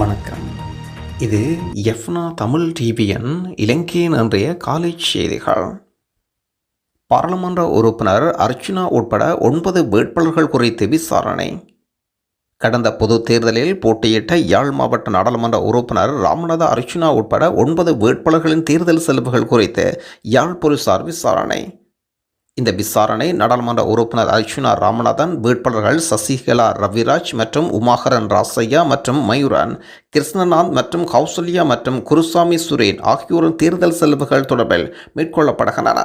வணக்கம். இது எஃப்னா தமிழ் டிவியின் இலங்கையின் அன்றைய காலேஜ் செய்திகள். பாராளுமன்ற உறுப்பினர் அர்ச்சுனா உட்பட ஒன்பது வேட்பாளர்கள் குறித்து விசாரணை. கடந்த பொது தேர்தலில் போட்டியிட்ட யாழ் மாவட்ட நாடாளுமன்ற உறுப்பினர் ராமநாத அர்ச்சுனா உட்பட ஒன்பது வேட்பாளர்களின் தேர்தல் செலவுகள் குறித்து யாழ் போலீசார் விசாரணை. இந்த விசாரணை நாடாளுமன்ற உறுப்பினர் அர்ஜுனா ராமநாதன் வேட்பாளர்கள் சசிகலா ரவிராஜ் மற்றும் உமாகரன் ராசையா மற்றும் மயூரன் கிருஷ்ணநாத் மற்றும் கௌசல்யா மற்றும் குருசாமி சுரேன் ஆகியோரின் தேர்தல் செலவுகள் தொடர்பில் மேற்கொள்ளப்படுகின்றன.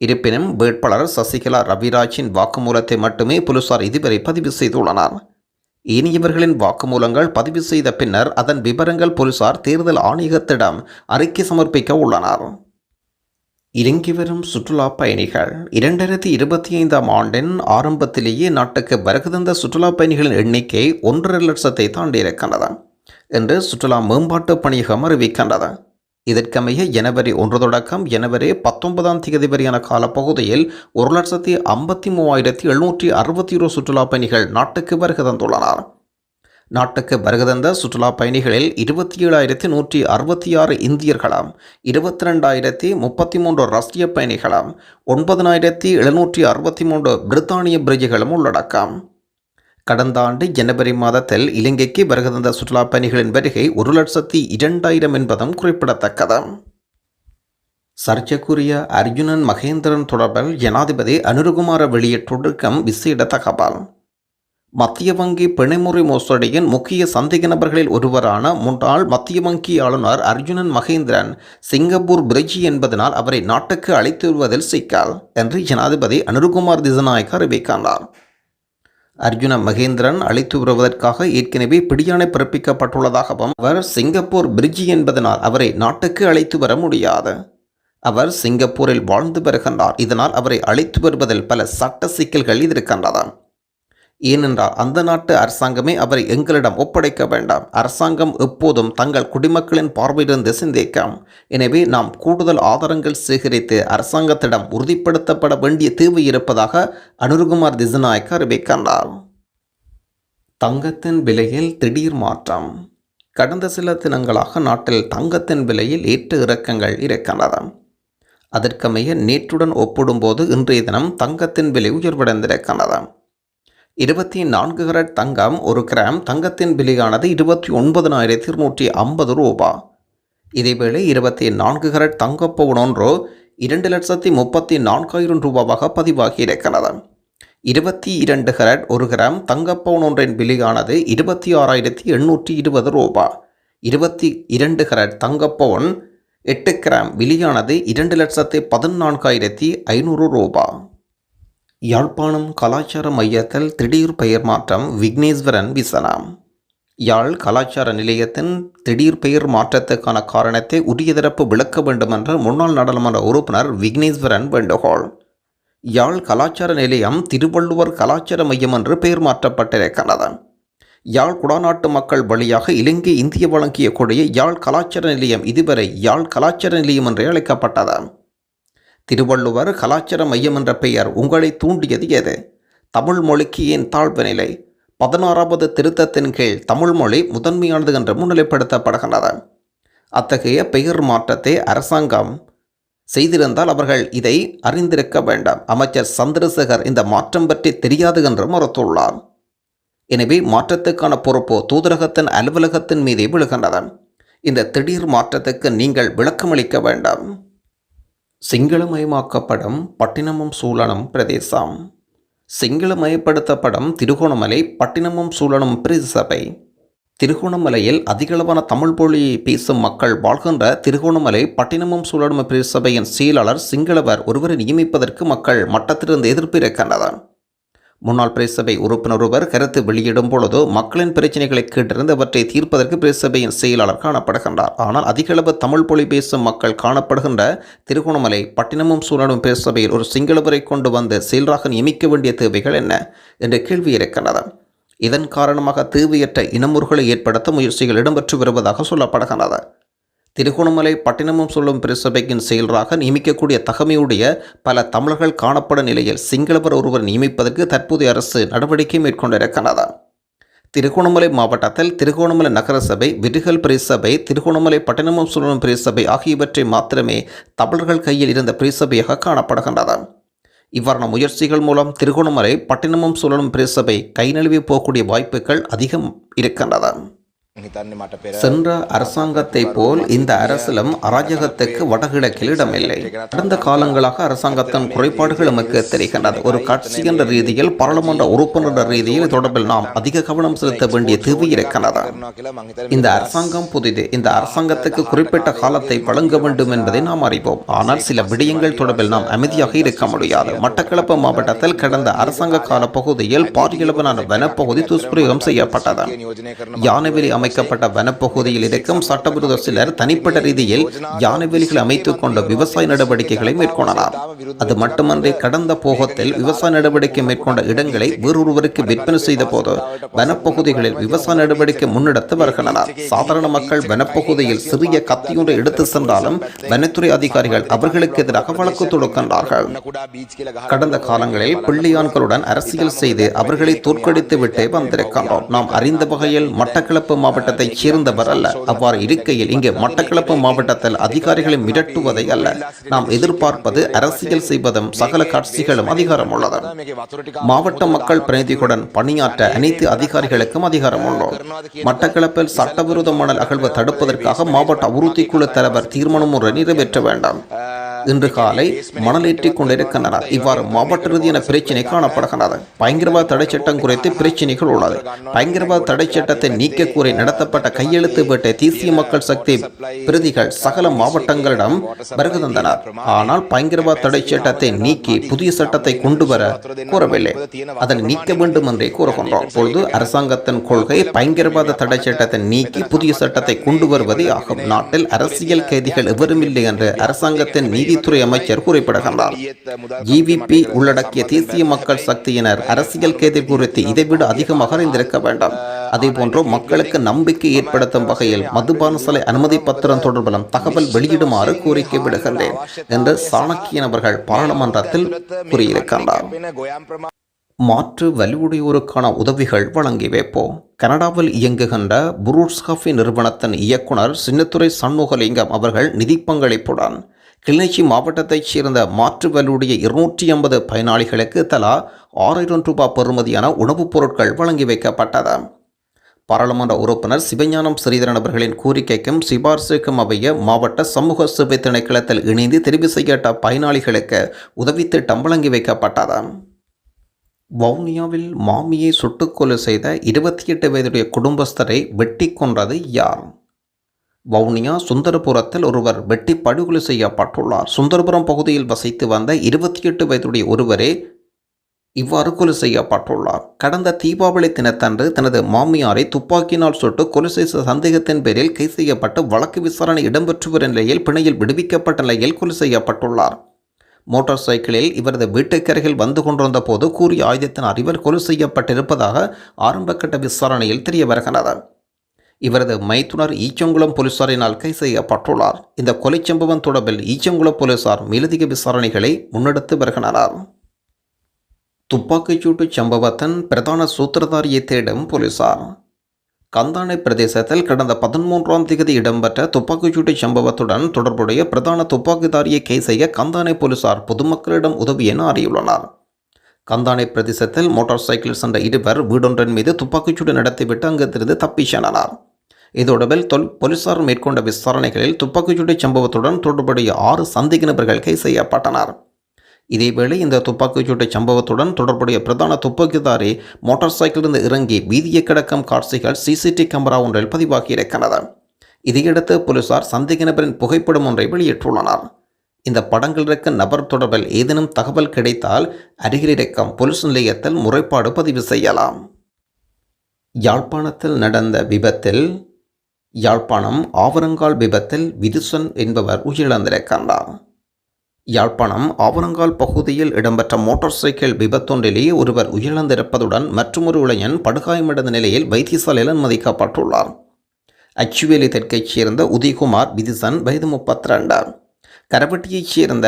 இருப்பினும் வேட்பாளர் சசிகலா ரவிராஜின் வாக்குமூலத்தை மட்டுமே போலீசார் இதுவரை பதிவு செய்துள்ளனர். இனியவர்களின் வாக்குமூலங்கள் பதிவு செய்த பின்னர் அதன் விவரங்கள் போலீசார் தேர்தல் ஆணையகத்திடம் அறிக்கை சமர்ப்பிக்க உள்ளனர். இறங்கி வரும் சுற்றுலா பயணிகள். இரண்டாயிரத்தி இருபத்தி ஐந்தாம் ஆண்டின் ஆரம்பத்திலேயே நாட்டுக்கு வருகதந்த சுற்றுலா பயணிகளின் எண்ணிக்கை ஒன்றரை லட்சத்தை தாண்டியிருக்கின்றது என்று சுற்றுலா மேம்பாட்டு பணியகம் அறிவிக்கின்றது. இதற்கமைய ஜனவரி ஒன்று தொடக்கம் ஜனவரி பத்தொன்பதாம் தேதி வரையான காலப்பகுதியில் ஒரு லட்சத்தி ஐம்பத்தி மூவாயிரத்தி எழுநூற்றி அறுபத்தி ஒரு சுற்றுலா பயணிகள் நாட்டுக்கு வருகை தந்துள்ளனர். நாட்டுக்கு வருகதந்த சுற்றுலா பயணிகளில் இருபத்தி ஏழாயிரத்தி நூற்றி அறுபத்தி ஆறு இந்தியர்களாம் இருபத்தி ரெண்டாயிரத்தி முப்பத்தி மூன்று ரஷ்ய பயணிகளாம் ஒன்பதனாயிரத்தி எழுநூற்றி அறுபத்தி மூன்று பிரித்தானிய பிரிட்ஜுகளும் உள்ளடக்கம். கடந்த ஆண்டு ஜனவரி மாதத்தில் இலங்கைக்கு வருகதந்த சுற்றுலா பயணிகளின் வருகை ஒரு லட்சத்தி இரண்டாயிரம் என்பதும் குறிப்பிடத்தக்கது. சர்ச்சைக்குரிய அர்ஜுனன் மகேந்திரன் தொடர்பில் ஜனாதிபதி அனுருகுமார வெளியிட்டிருக்கும் விசேட தகவல். மத்திய வங்கி பிணைமுறை மோசடியின் முக்கிய சந்தேக நபர்களில் ஒருவரான முன்னாள் மத்திய வங்கி ஆளுநர் அர்ஜுனன் மகேந்திரன் சிங்கப்பூர் பிரிட்ஜி என்பதனால் அவரை நாட்டுக்கு அழைத்து வருவதில் சிக்கல் என்று ஜனாதிபதி அனுருகுமார் திசநாயக் அறிவிக்கின்றார். அர்ஜுன மகேந்திரன் அழைத்து வருவதற்காக ஏற்கனவே பிடியாணை பிறப்பிக்கப்பட்டுள்ளதாகவும் அவர் சிங்கப்பூர் பிரிட்ஜி என்பதனால் அவரை நாட்டுக்கு அழைத்து வர முடியாது. அவர் சிங்கப்பூரில் வாழ்ந்து வருகின்றார். இதனால் அவரை அழைத்து வருவதில் பல சட்ட சிக்கல்கள் இருக்கின்றன. ஏனென்றால் அந்த நாட்டு அரசாங்கமே அவரை எங்களிடம் ஒப்படைக்க வேண்டாம். அரசாங்கம் எப்போதும் தங்கள் குடிமக்களின் பார்வையிலிருந்து சிந்திக்கும் எனவே நாம் கூடுதல் ஆதாரங்கள் சேகரித்து அரசாங்கத்திடம் உறுதிப்படுத்தப்பட வேண்டிய தேவை இருப்பதாக அனுருகுமார் திசநாயக் அறிவிக்கின்றார். தங்கத்தின் விலையில் திடீர் மாற்றம். கடந்த சில தினங்களாக நாட்டில் தங்கத்தின் விலையில் ஏற்ற இறக்கங்கள் இருக்கின்றன. அதற்கமைய நேற்றுடன் ஒப்பிடும்போது இன்றைய தினம் தங்கத்தின் விலை உயர்வடைந்திருக்கின்றது. இருபத்தி நான்கு கரட் தங்கம் ஒரு கிராம் தங்கத்தின் விலையானது இருபத்தி ஒன்பதனாயிரத்தி இருநூற்றி ஐம்பது ரூபா. இதேவேளை இருபத்தி நான்கு கரட் தங்கப்பவுன் ஒன்று இரண்டு லட்சத்தி முப்பத்தி நான்காயிரம் ரூபாவாக பதிவாகி இருக்கிறது இருபத்தி இரண்டு கரட் ஒரு கிராம் தங்கப்பவுன் ஒன்றின் விலையானது இருபத்தி ஆறாயிரத்தி எண்ணூற்றி இருபது ரூபா. இருபத்தி இரண்டு கரட் தங்கப்பவுன் எட்டு கிராம் விலையானது இரண்டு லட்சத்தி பதினான்காயிரத்தி ஐநூறு ரூபா. யாழ்ப்பாணம் கலாச்சார மையத்தில் திடீர் பெயர் மாற்றம் விக்னேஸ்வரன் விசனம். யாழ் கலாச்சார நிலையத்தின் திடீர் பெயர் மாற்றத்துக்கான காரணத்தை உரிய தரப்பு விளக்க வேண்டும் என்று முன்னாள் நாடாளுமன்ற உறுப்பினர் விக்னேஸ்வரன் வேண்டுகோள். யாழ் கலாச்சார நிலையம் திருவள்ளுவர் கலாச்சார மையம் என்று பெயர் மாற்றப்பட்டிருக்கிறது. யாழ் குடாநாட்டு மக்கள் வழியாக இலங்கை இந்திய வழங்கிய கொடிய யாழ் கலாச்சார நிலையம் இதுவரை யாழ் கலாச்சார நிலையம் என்றே அழைக்கப்பட்டது. திருவள்ளுவர் கலாச்சார மையம் என்ற பெயர் உங்களை தூண்டியது எது? தமிழ் மொழிக்கு ஏன் தாழ்வு நிலை? பதினாறாவது திருத்தத்தின் கீழ் தமிழ் மொழி முதன்மையானது என்று முன்னிலைப்படுத்தப்படுகின்றது. அத்தகைய பெயர் மாற்றத்தை அரசாங்கம் செய்திருந்தால் அவர்கள் இதை அறிந்திருக்க வேண்டாம். அமைச்சர் சந்திரசேகர் இந்த மாற்றம் பற்றி தெரியாது என்று மறுத்துள்ளார். எனவே மாற்றத்துக்கான பொறுப்பு தூதரகத்தின் அலுவலகத்தின் மீதே விழுகின்றது. இந்த திடீர் மாற்றத்துக்கு நீங்கள் விளக்கமளிக்க வேண்டாம். சிங்களமயமாக்கப்படும் பட்டினமும் சூழலும் பிரதேசம். சிங்களமயப்படுத்தப்படும் திருகோணமலை பட்டினமும் சூழலும் பிரதேசபை திருகோணமலையில் அதிகளவான தமிழ் மொழி பேசும் மக்கள் வாழ்கின்ற திருகோணமலை பட்டினமும் சூழலும் பிரதேசபையின் செயலாளர் சிங்களவர் ஒருவரை நியமிப்பதற்கு மக்கள் மட்டத்திலிருந்து எதிர்ப்பு இருக்கின்றனர் முன்னாள் பிரேசபை உறுப்பினர் ஒருவர் கருத்து வெளியிடும் பொழுது மக்களின் பிரச்சனைகளை கேட்டிருந்து அவற்றை தீர்ப்பதற்கு பிரேசபையின் செயலாளர் காணப்படுகின்றார். ஆனால் அதிகளவு தமிழ் மொழி பேசும் மக்கள் காணப்படுகின்ற திருகோணமலை பட்டினமும் சூழலும் பிரேசபையில் ஒரு சிங்களவரை கொண்டு வந்து செயலராக நியமிக்க வேண்டிய தேவைகள் என்ன? என்ற கேள்வி இருக்கின்றது இதன் காரணமாக தேவையற்ற இனமுறுகளை ஏற்படுத்த முயற்சிகள் இடம்பெற்று வருவதாக சொல்லப்படுகின்றது. திருகோணமலை பட்டினமும் சொல்லும் பிரசபையின் செயலராக நியமிக்கக்கூடிய தகமையுடைய பல தமிழர்கள் காணப்பட நிலையில் சிங்களவர் ஒருவர் நியமிப்பதற்கு தற்போதைய அரசு நடவடிக்கை மேற்கொண்டிருக்கிறது திருகோணமலை மாவட்டத்தில் திருகோணமலை நகரசபை விடுகல் பிரசபை திருகோணமலை பட்டினமும் சொல்லும் பிரசபை ஆகியவற்றை மாத்திரமே தமிழர்கள் கையில் இருந்த பிரசபையாக காணப்படுகின்றது. இவ்வாறான முயற்சிகள் மூலம் திருகோணமலை பட்டினமும் சுழலும் பிரசபை கைநழுவி போகக்கூடிய வாய்ப்புகள் அதிகம் இருக்கின்றன சென்ற அரசாங்கத்தை போல் இந்த அரசிலும் அராஜகத்துக்கு வடகிழக்கில் இடமில்லை. கடந்த காலங்களாக அரசாங்கத்தின் குறைபாடுகள் நமக்கு தெரிகின்றது. ஒரு கட்சி என்ற ரீதியில் பாராளுமன்ற உறுப்பினர் ரீதியில் தொடர்பில் நாம் அதிக கவனம் செலுத்த வேண்டிய தேவை இருக்கிறது. இந்த அரசாங்கம் புதிது. இந்த அரசாங்கத்துக்கு குறிப்பிட்ட காலத்தை வழங்க வேண்டும் என்பதை நாம் அறிவோம். ஆனால் சில விடயங்கள் தொடர்பில் நாம் அமைதியாக இருக்க முடியாது. மட்டக்களப்பு மாவட்டத்தில் கடந்த அரசாங்க கால பகுதியில் பாரியளவிலான வனப்பகுதி துஷ்பிரயோகம் செய்யப்பட்டது. யானைவெளி அமைக்கப்பட்ட வனப்பகுதியில் இருக்கும் சட்டவிரோத சிலர் தனிப்பட்ட ரீதியில் யானைவெளிகள் அமைத்துக் கொண்ட விவசாய நடவடிக்கைகளை மேற்கொள்ளலாம். அது மட்டுமன்றி கடந்த போகத்தில் விவசாய நடவடிக்கை மேற்கொண்ட இடங்களை வேறொருவருக்கு விற்பனை செய்த போது வனப்பகுதிகளில் விவசாய நடவடிக்கை முன்னெடுத்து வருகின்றனர். சாதாரண மக்கள் வனப்பகுதியில் சிறிய கத்தியொன்றை எடுத்து சென்றாலும் வனத்துறை அதிகாரிகள் அவர்களுக்கு எதிராக வழக்கு தொடுக்கின்றார்கள். கடந்த காலங்களில் பிள்ளையான்களுடன் அரசியல் செய்து அவர்களை தோற்கடித்து விட்டே வந்திருக்கின்றோம். நாம் அறிந்த வகையில் மட்டக்களப்பு மாவட்டம் மாவட்டத்தைச் சேர்ந்தவர் அல்ல. அவ்வாறு இருக்கையில் இங்கே மட்டக்களப்பு மாவட்டத்தில் அதிகாரிகளை மிரட்டுவதை அல்ல. நாம் எதிர்பார்ப்பது அரசியல் செய்வதும் சகல கட்சிகளும் அதிகாரம் உள்ளது மாவட்ட மக்கள் பிரதிநிதிகளுடன் பணியாற்ற அனைத்து அதிகாரிகளுக்கும் அதிகாரம் உள்ளோம் மட்டக்களப்பில் சட்டவிரோதமான மணல் அகழ்வு தடுப்பதற்காக மாவட்ட உறுதிக்குழு தலைவர் தீர்மானம் ஒன்றை நிறைவேற்ற வேண்டாம். இன்று காலை மணலேற்றிக் கொண்டிருக்கின்றனர் இவ்வாறு மாவட்ட ரீதியான பிரச்சினை காணப்படுகின்றது. பயங்கரவாத தடை சட்டம் குறித்து பிரச்சினைகள் உள்ளது. பயங்கரவாத தடை சட்டத்தை நீக்க கோரி நடத்தப்பட்ட கையெழுத்து வேட்டை தேசிய மக்கள் சக்தி பிரதிகள் சகல மாவட்டங்களிடம் வருகை தந்தனர். ஆனால் பயங்கரவாத தடை சட்டத்தை நீக்கி புதிய சட்டத்தை கொண்டு வர கூறவில்லை. அதனை நீக்க வேண்டும் என்றே கூறுகின்றோம். பொழுது அரசாங்கத்தின் கொள்கை பயங்கரவாத தடை சட்டத்தை நீக்கி புதிய சட்டத்தை கொண்டு வருவதே ஆகும். நாட்டில் அரசியல் கைதிகள் எவரும் இல்லை என்று அரசாங்கத்தின் நீதி நீதித்துறை அமைச்சர் குறிப்பிடுகின்றார் ஜிவிபி உள்ளடக்கிய தேசிய மக்கள் சக்தியினர் அரசியல் கேதி குறித்து இதைவிட அதிகமாக அறிந்திருக்க வேண்டும். அதேபோன்று மக்களுக்கு நம்பிக்கை ஏற்படுத்தும் வகையில் மதுபான சாலை அனுமதி பத்திரம் தொடர்பிலும் தகவல் வெளியிடுமாறு கோரிக்கை விடுகின்றேன் என்று சாணக்கியன் அவர்கள் பாராளுமன்றத்தில் கூறியிருக்கின்றார். மாற்று வலுவுடையோருக்கான உதவிகள் வழங்கி வைப்போம். கனடாவில் இயங்குகின்ற புரூட்ஸ் காஃபி நிறுவனத்தின் இயக்குனர் சின்னத்துறை சண்முகலிங்கம் அவர்கள் நிதி பங்களிப்புடன் கிளிநொச்சி மாவட்டத்தைச் சேர்ந்த மாற்றுவலுடைய இருநூற்றி ஐம்பது பயனாளிகளுக்கு தலா ஆறாயிரம் ரூபாய் பெறுமதியான உணவுப் பொருட்கள் வழங்கி வைக்கப்பட்டது. பாராளுமன்ற உறுப்பினர் சிவஞானம் ஸ்ரீதரன் அவர்களின் கோரிக்கைக்கும் சிபார்சுக்கும் அமைய மாவட்ட சமூக சேவை திணைக்களத்தில் இணைந்து தெரிவு செய்யப்பட்ட பயனாளிகளுக்கு உதவித் திட்டம் வழங்கி வைக்கப்பட்டது. வவுனியாவில் மாமியை சுட்டுக்கொலை செய்த இருபத்தி எட்டு வயதுடைய குடும்பஸ்தரை வெட்டி கொன்றது யார்? வவுனியா சுந்தரபுரத்தில் ஒருவர் வெட்டி படுகொலை செய்யப்பட்டுள்ளார். சுந்தரபுரம் பகுதியில் வசித்து வந்த இருபத்தி எட்டு வயதுடைய ஒருவரே இவ்வாறு கொலை செய்யப்பட்டுள்ளார். கடந்த தீபாவளி தினத்தன்று தனது மாமியாரை துப்பாக்கியினால் சுட்டு கொலை செய்த சந்தேகத்தின் பேரில் கைது செய்யப்பட்டு வழக்கு விசாரணை இடம்பெற்று வரும் நிலையில் பிணையில் விடுவிக்கப்பட்ட நிலையில் கொலை செய்யப்பட்டுள்ளார். மோட்டார் சைக்கிளில் இவரது வீட்டுக்கருகில் வந்து கொண்டிருந்த போது கூறிய ஆயுதத்தின் இவர் கொலை செய்யப்பட்டிருப்பதாக ஆரம்பகட்ட விசாரணையில் தெரிய வருகிறது இவரது மைத்துனர் ஈச்சங்குளம் போலீசாரினால் கைது செய்யப்பட்டுள்ளார். இந்த கொலை சம்பவம் தொடர்பில் ஈச்சங்குளம் போலீசார் மேலதிக விசாரணைகளை முன்னெடுத்து வருகின்றனர். துப்பாக்கிச்சூட்டு சம்பவத்தின் பிரதான சூத்திரதாரியை தேடும் போலீசார். கந்தானை பிரதேசத்தில் கடந்த பதிமூன்றாம் தேதி இடம்பெற்ற துப்பாக்கிச்சூட்டு சம்பவத்துடன் தொடர்புடைய பிரதான துப்பாக்கிதாரியை கைது செய்ய கந்தானை போலீசார் பொதுமக்களிடம் உதவி என அறியுள்ளனர் கந்தானை பிரதேசத்தில் மோட்டார் சைக்கிள் சென்ற இருவர் வீடொன்றின் மீது துப்பாக்கிச்சூடு நடத்திவிட்டு அங்கிருந்து தப்பிச் சென்றனர் இதோடவில் தொல் போலீசார் மேற்கொண்ட விசாரணைகளில் துப்பாக்கிச்சூடு சம்பவத்துடன் தொடர்புடைய ஆறு சந்தேக நபர்கள் கைது செய்யப்பட்டனர். இதேவேளை இந்த துப்பாக்கிச்சூட்டு சம்பவத்துடன் தொடர்புடைய பிரதான துப்பாக்கிதாரி மோட்டார் சைக்கிளிலிருந்து இறங்கி வீதியை கிடக்கும் காட்சிகள் சிசிடி கேமரா ஒன்றில் பதிவாகியிருக்கிறது இதையடுத்து போலீசார் சந்தேக நபரின் புகைப்படம் ஒன்றை வெளியிட்டுள்ளனர். இந்த படங்கள் இருக்க நபர் தொடர்பில் ஏதேனும் தகவல் கிடைத்தால் அருகில் இருக்கும் போலீஸ் நிலையத்தில் முறைப்பாடு பதிவு செய்யலாம். யாழ்ப்பாணத்தில் நடந்த விபத்தில் யாழ்ப்பாணம் ஆவரங்கால் விபத்தில் விதுசன் என்பவர் உயிரிழந்திருக்கின்றார். யாழ்ப்பாணம் ஆவரங்கால் பகுதியில் இடம்பெற்ற மோட்டார் சைக்கிள் விபத்தொன்றிலேயே ஒருவர் உயிரிழந்திருப்பதுடன் மற்றொரு இளைஞன் படுகாயமடைந்த நிலையில் வைத்தியசாலையில் அனுமதிக்கப்பட்டுள்ளார். அச்சுவேலி தெற்கைச் சேர்ந்த உதயகுமார் விதிசன் வயது முப்பத்தி ரெண்டு கரவட்டியைச் சேர்ந்த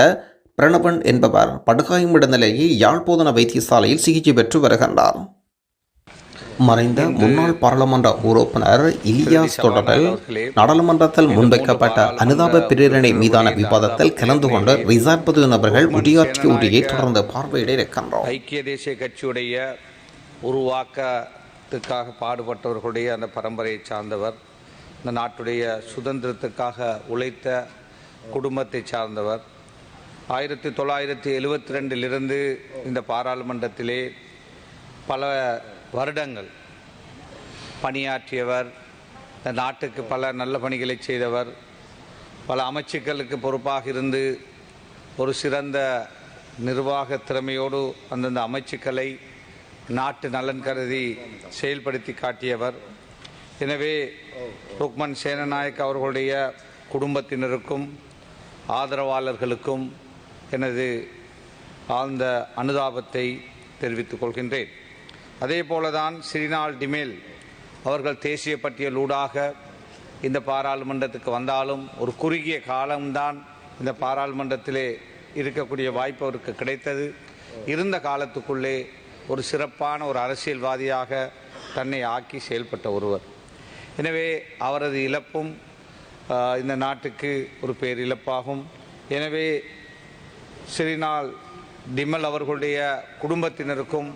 பிரணவன் என்பவர் படுகாயமடைந்த நிலையில் யாழ்ப்போதன வைத்தியசாலையில் சிகிச்சை பெற்று வருகின்றார். மறைந்த முன்னாள் பாராளுமன்ற உறுப்பினர் இலியாஸ் தொடர்பில் நாடாளுமன்றத்தில் முன்வைக்கப்பட்ட அனுதாப பிரேரணை மீதான விவாதத்தில் கலந்து கொண்டு ரிசார்ட் பகுதி நபர்கள் உரையாற்றிய உரையை தொடர்ந்து பார்வையிட இருக்கின்றோம் ஐக்கிய தேசிய கட்சியுடைய உருவாக்கத்துக்காக பாடுபட்டவர்களுடைய அந்த பரம்பரையை சார்ந்தவர் இந்த நாட்டுடைய சுதந்திரத்துக்காக உழைத்த குடும்பத்தை சார்ந்தவர். ஆயிரத்தி தொள்ளாயிரத்தி எழுவத்தி ரெண்டிலிருந்து இந்த பாராளுமன்றத்திலே பல வருடங்கள் பணியாற்றியவர் இந்த நாட்டுக்கு பல நல்ல பணிகளை செய்தவர் பல அமைச்சுக்களுக்கு பொறுப்பாக இருந்து ஒரு சிறந்த நிர்வாக திறமையோடு அந்தந்த அமைச்சுக்களை நாட்டு நலன் கருதி செயல்படுத்தி காட்டியவர். எனவே ருக்மன் சேனநாயக் அவர்களுடைய குடும்பத்தினருக்கும் ஆதரவாளர்களுக்கும் எனது ஆழ்ந்த அனுதாபத்தை தெரிவித்துக் கொள்கின்றேன். அதே போலதான் ஸ்ரீனால் டிமேல் அவர்கள் தேசிய பட்டியலூடாக இந்த பாராளுமன்றத்துக்கு வந்தாலும் ஒரு குறுகிய காலம்தான் இந்த பாராளுமன்றத்திலே இருக்கக்கூடிய வாய்ப்பு அவருக்கு கிடைத்தது. இருந்த காலத்துக்குள்ளே ஒரு சிறப்பான ஒரு அரசியல்வாதியாக தன்னை ஆக்கி செயல்பட்ட ஒருவர். எனவே அவரது இழப்பும் இந்த நாட்டுக்கு ஒரு பேரிழப்பாகும் எனவே சிறிநாள் டிமல் அவர்களுடைய குடும்பத்தினருக்கும்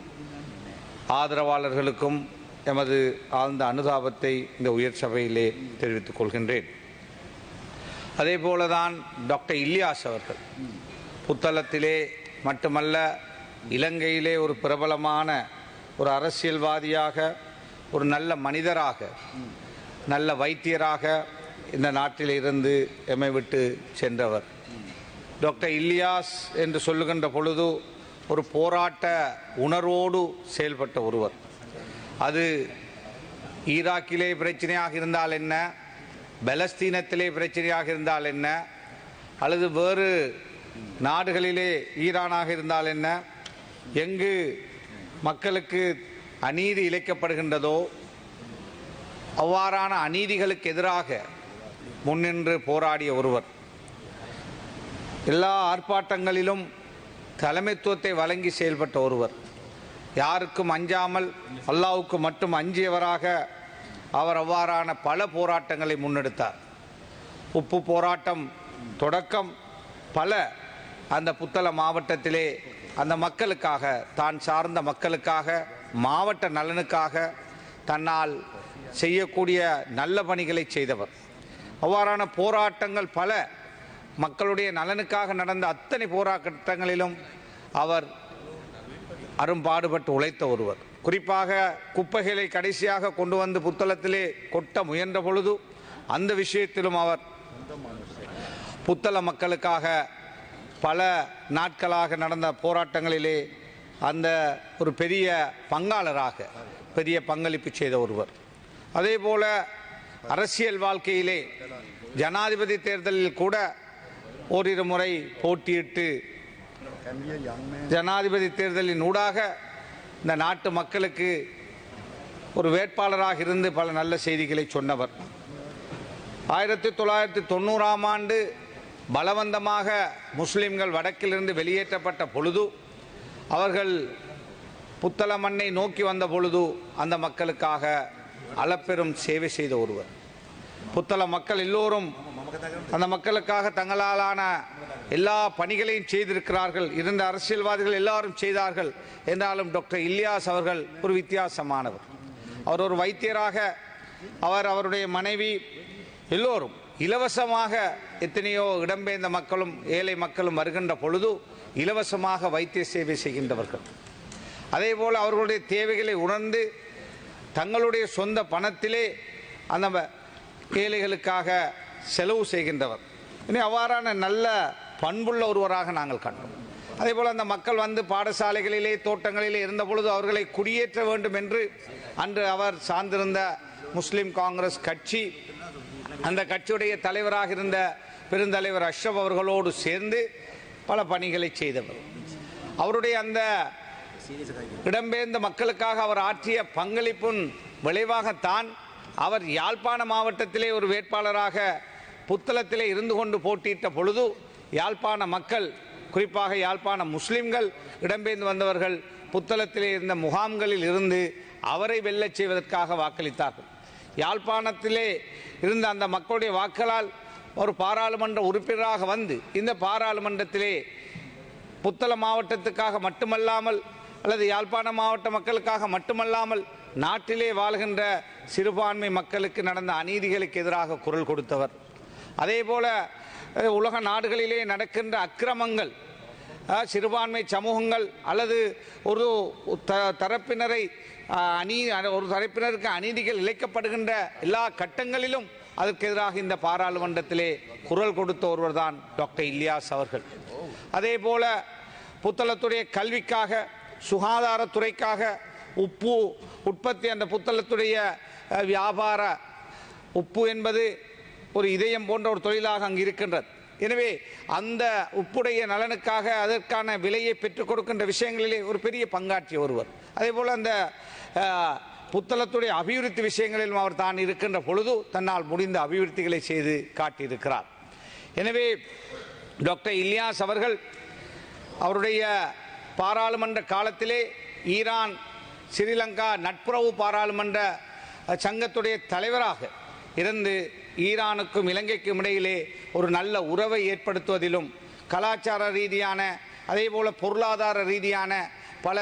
ஆதரவாளர்களுக்கும் எமது ஆழ்ந்த அனுதாபத்தை இந்த உயர் சபையிலே தெரிவித்துக் கொள்கின்றேன். அதே போலதான் டாக்டர் இல்லியாஸ் அவர்கள். புத்தளத்திலே மட்டுமல்ல இலங்கையிலே ஒரு பிரபலமான ஒரு அரசியல்வாதியாக ஒரு நல்ல மனிதராக நல்ல வைத்தியராக இந்த நாட்டில் இருந்து எம்மை விட்டு சென்றவர். டாக்டர் இல்லியாஸ் என்று சொல்லுகின்ற பொழுது ஒரு போராட்ட உணர்வோடு செயல்பட்ட ஒருவர். அது ஈராக்கிலே பிரச்சனையாக இருந்தால் என்ன? பலஸ்தீனத்திலே பிரச்சனையாக இருந்தால் என்ன? அல்லது வேறு நாடுகளிலே ஈரானாக இருந்தால் என்ன? எங்கு மக்களுக்கு அநீதி இழைக்கப்படுகின்றதோ அவ்வாறான அநீதிகளுக்கு எதிராக முன்னின்று போராடிய ஒருவர். எல்லா ஆர்ப்பாட்டங்களிலும் தலைமைத்துவத்தை வழங்கி செயல்பட்ட ஒருவர். யாருக்கும் அஞ்சாமல் அல்லாவுக்கு மட்டும் அஞ்சியவராக அவர் அவ்வாறான பல போராட்டங்களை முன்னெடுத்தார். உப்பு போராட்டம் தொடக்கம் பல அந்த புத்தள மாவட்டத்திலே அந்த மக்களுக்காக தான் சார்ந்த மக்களுக்காக மாவட்ட நலனுக்காக தன்னால் செய்யக்கூடிய நல்ல பணிகளை செய்தவர். அவ்வாறான போராட்டங்கள் பல மக்களுடைய நலனுக்காக நடந்த அத்தனை போராட்டங்களிலும் அவர் அரும்பாடுபட்டு உழைத்த ஒருவர். குறிப்பாக குப்பைகளை கடைசியாக கொண்டு வந்து புத்தளத்திலே கொட்ட முயன்ற பொழுது அந்த விஷயத்திலும் அவர் புத்தள மக்களுக்காக பல நாட்களாக நடந்த போராட்டங்களிலே அந்த ஒரு பெரிய பங்காளராக பெரிய பங்களிப்பு செய்த ஒருவர். அதே போல அரசியல் வாழ்க்கையிலே ஜனாதிபதி தேர்தலில் கூட ஓரிரு முறை போட்டியிட்டு ஜனாதிபதி தேர்தலின் ஊடாக இந்த நாட்டு மக்களுக்கு ஒரு வேட்பாளராக இருந்து பல நல்ல செய்திகளை சொன்னவர். ஆயிரத்தி தொள்ளாயிரத்தி தொண்ணூறாம் ஆண்டு பலவந்தமாக முஸ்லிம்கள் வடக்கிலிருந்து வெளியேற்றப்பட்ட பொழுது அவர்கள் புத்தள மண்ணை நோக்கி வந்த பொழுது அந்த மக்களுக்காக அளப்பெரும் சேவை செய்த ஒருவர். புத்தள மக்கள் எல்லோரும் அந்த மக்களுக்காக தங்களாலான எல்லா பணிகளையும் செய்திருக்கிறார்கள். இருந்த அரசியல்வாதிகள் எல்லாரும் செய்தார்கள். என்றாலும் டாக்டர் இல்யாஸ் அவர்கள் ஒரு வித்தியாசமானவர். அவர் ஒரு வைத்தியராக அவர் அவருடைய மனைவி எல்லோரும் இலவசமாக எத்தனையோ இடம்பெயர்ந்த மக்களும் ஏழை மக்களும் வருகின்ற பொழுது இலவசமாக வைத்திய சேவை செய்கின்றவர்கள். அதே போல் அவர்களுடைய தேவைகளை உணர்ந்து தங்களுடைய சொந்த பணத்திலே அந்த ஏழைகளுக்காக செலவு செய்கின்றவர். இனி அவ்வாறான நல்ல பண்புள்ள ஒருவராக நாங்கள் கண்டோம். அதே போல் அந்த மக்கள் வந்து பாடசாலைகளிலே தோட்டங்களிலே இருந்த பொழுது அவர்களை குடியேற்ற வேண்டும் என்று அன்று அவர் சார்ந்திருந்த முஸ்லிம் காங்கிரஸ் கட்சி அந்த கட்சியுடைய தலைவராக இருந்த பெருந்தலைவர் அஷ்ரப் அவர்களோடு சேர்ந்து பல பணிகளை செய்தவர். அவருடைய அந்த இடம்பெயர்ந்த மக்களுக்காக அவர் ஆற்றிய பங்களிப்பின் விளைவாகத்தான் அவர் யாழ்ப்பாண மாவட்டத்திலே ஒரு வேட்பாளராக புத்தளத்திலே இருந்து கொண்டு போட்டியிட்ட பொழுது யாழ்ப்பாண மக்கள் குறிப்பாக யாழ்ப்பாண முஸ்லிம்கள் இடம்பெயர்ந்து வந்தவர்கள் புத்தளத்திலே இருந்த முகாம்களில் இருந்து அவரை வெல்லச் செய்வதற்காக வாக்களித்தார்கள். யாழ்ப்பாணத்திலே இருந்த அந்த மக்களுடைய வாக்களால் ஒரு பாராளுமன்ற உறுப்பினராக வந்து இந்த பாராளுமன்றத்திலே புத்தள மாவட்டத்துக்காக மட்டுமல்லாமல் அல்லது யாழ்ப்பாண மாவட்ட மக்களுக்காக மட்டுமல்லாமல் நாட்டிலே வாழ்கின்ற சிறுபான்மை மக்களுக்கு நடந்த அநீதிகளுக்கு எதிராக குரல் கொடுத்தவர். அதே போல உலக நாடுகளிலே நடக்கின்ற அக்கிரமங்கள் சிறுபான்மை சமூகங்கள் அல்லது ஒரு த தரப்பினரை அநீ ஒரு தரப்பினருக்கு அநீதிகள் இழைக்கப்படுகின்ற எல்லா கட்டங்களிலும் அதற்கு எதிராக இந்த பாராளுமன்றத்திலே குரல் கொடுத்த ஒருவர் தான் டாக்டர் இல்லியாஸ் அவர்கள். அதே போல புத்தளத்துடைய கல்விக்காக சுகாதாரத்துறைக்காக உப்பு உற்பத்தி அந்த புத்தளத்துடைய வியாபார உப்பு என்பது ஒரு இதயம் போன்ற ஒரு தொழிலாக அங்கு இருக்கின்றது. எனவே அந்த உப்புடைய நலனுக்காக அதற்கான விலையை பெற்றுக் கொடுக்கின்ற விஷயங்களிலே ஒரு பெரிய பங்காற்றிய ஒருவர். அதே போல் அந்த புத்தளத்துடைய அபிவிருத்தி விஷயங்களிலும் அவர் தான் இருக்கின்ற பொழுது தன்னால் முடிந்த அபிவிருத்திகளை செய்து காட்டியிருக்கிறார். எனவே டாக்டர் இலியாஸ் அவர்கள் அவருடைய பாராளுமன்ற காலத்திலே ஈரான் ஸ்ரீலங்கா நட்புறவு பாராளுமன்ற சங்கத்துடைய தலைவராக இருந்து ஈரானுக்கும் இலங்கைக்கும் இடையிலே ஒரு நல்ல உறவை ஏற்படுத்துவதிலும் கலாச்சார ரீதியான அதே போல் பொருளாதார ரீதியான பல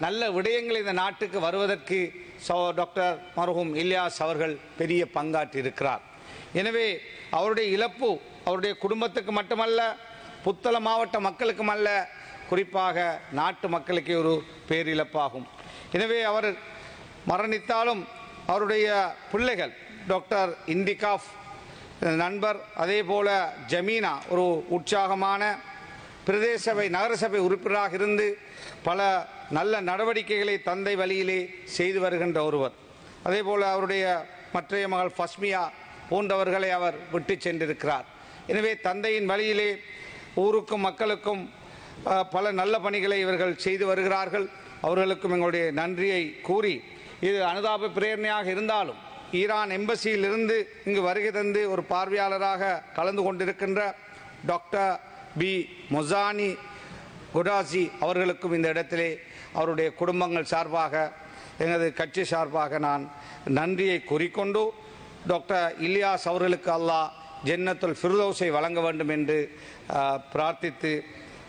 நல்ல விடயங்கள் இந்த நாட்டுக்கு வருவதற்கு சோ டாக்டர் மருகும் இல்யாஸ் அவர்கள் பெரிய பங்காற்றி இருக்கிறார் எனவே அவருடைய இழப்பு அவருடைய குடும்பத்துக்கு மட்டுமல்ல புத்தள மாவட்ட மக்களுக்கும் அல்ல குறிப்பாக நாட்டு மக்களுக்கு ஒரு பேரிழப்பாகும். எனவே அவர் மரணித்தாலும் அவருடைய பிள்ளைகள் டாக்டர் இந்திகாஃப் நண்பர் அதே போல ஜமீனா ஒரு உற்சாகமான பிரதேச சபை நகரசபை உறுப்பினராக இருந்து பல நல்ல நடவடிக்கைகளை தந்தை வழியிலே செய்து வருகின்ற ஒருவர். அதே போல அவருடைய மற்றைய மகள் ஃபஸ்மியா போன்றவர்களை அவர் விட்டு சென்றிருக்கிறார். எனவே தந்தையின் வழியிலே ஊருக்கும் மக்களுக்கும் பல நல்ல பணிகளை இவர்கள் செய்து வருகிறார்கள். அவர்களுக்கும் எங்களுடைய நன்றியை கூறி இது அனுதாப பிரேரணையாக இருந்தாலும் ஈரான் எம்பசியிலிருந்து இங்கு வருகை தந்து ஒரு பார்வையாளராக கலந்து கொண்டிருக்கின்ற டாக்டர் பி. மொசானி குடாசி அவர்களுக்கும் இந்த இடத்திலே அவருடைய குடும்பங்கள் சார்பாக எனது கட்சி சார்பாக நான் நன்றியை கூறிக்கொண்டு டாக்டர் இலியாஸ் அவர்களுக்கு அல்லாஹ் ஜென்னத்துல் ஃபிர்தோஸை வழங்க வேண்டும் என்று பிரார்த்தித்து